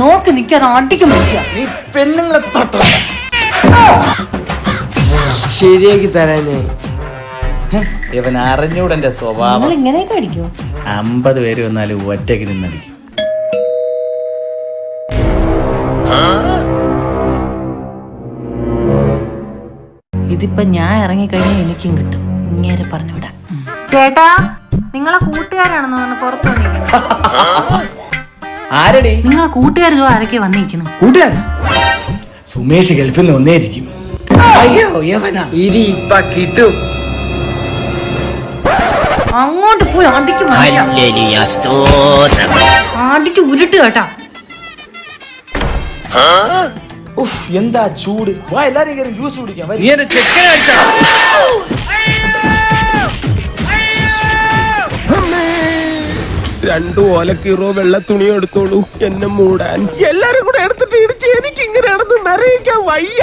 നോക്ക് നിക്കാതെ അടിക്കും മനുഷ്യ. നീ പെണ്ണുങ്ങളെ തൊട്ട ശരിയാക്കി തരാനേ. ഇവൻ അറിഞ്ഞൂടന്റെ സ്വഭാവം. ഇങ്ങനെയൊക്കെ അടിക്കോ? അമ്പത് പേര് വന്നാലും ഒറ്റയ്ക്ക് നിന്നടിക്കും ഇതിപ്പോ ഞാൻ ഇറങ്ങിക്കഴിഞ്ഞാൽ എനിക്കും കിട്ടും. ഇങ്ങനെ പറഞ്ഞു വിടാം. ചേട്ടാ നിങ്ങളെ കൂട്ടുകാരാണെന്ന് പറഞ്ഞ് പുറത്തു വന്നിരിക്കുന്നു. ആരടി? നിങ്ങളെ കൂട്ടുകാരോ ആരൊക്കെ വന്നിരിക്കുന്നു? കൂട്ടുകാര? സുമേഷ് ഗൾഫിൽ നിന്ന് വന്നേരിക്കും അയ്യോ യവനാ. ഇനി ഇപ്പ കിട്ടും. അങ്ങോട്ട് പോയി അടിച്ചു അടിച്ചു ഉരുട്ട് കേട്ടാ. ഉഫ് എന്താ ചൂട്? വാ എല്ലാരും ജ്യൂസ് കുടിക്കാം വരി. രണ്ടു ഓലക്കീറോ വെള്ള തുണി എടുത്തോളൂ. എന്നെ മൂടാൻ. എല്ലാരും കൂടെ എടുത്തിട്ട് ഇടിച്ച് എനിക്ക് ഇങ്ങനെ നടന്ന് നിറയിക്കാൻ വയ്യ.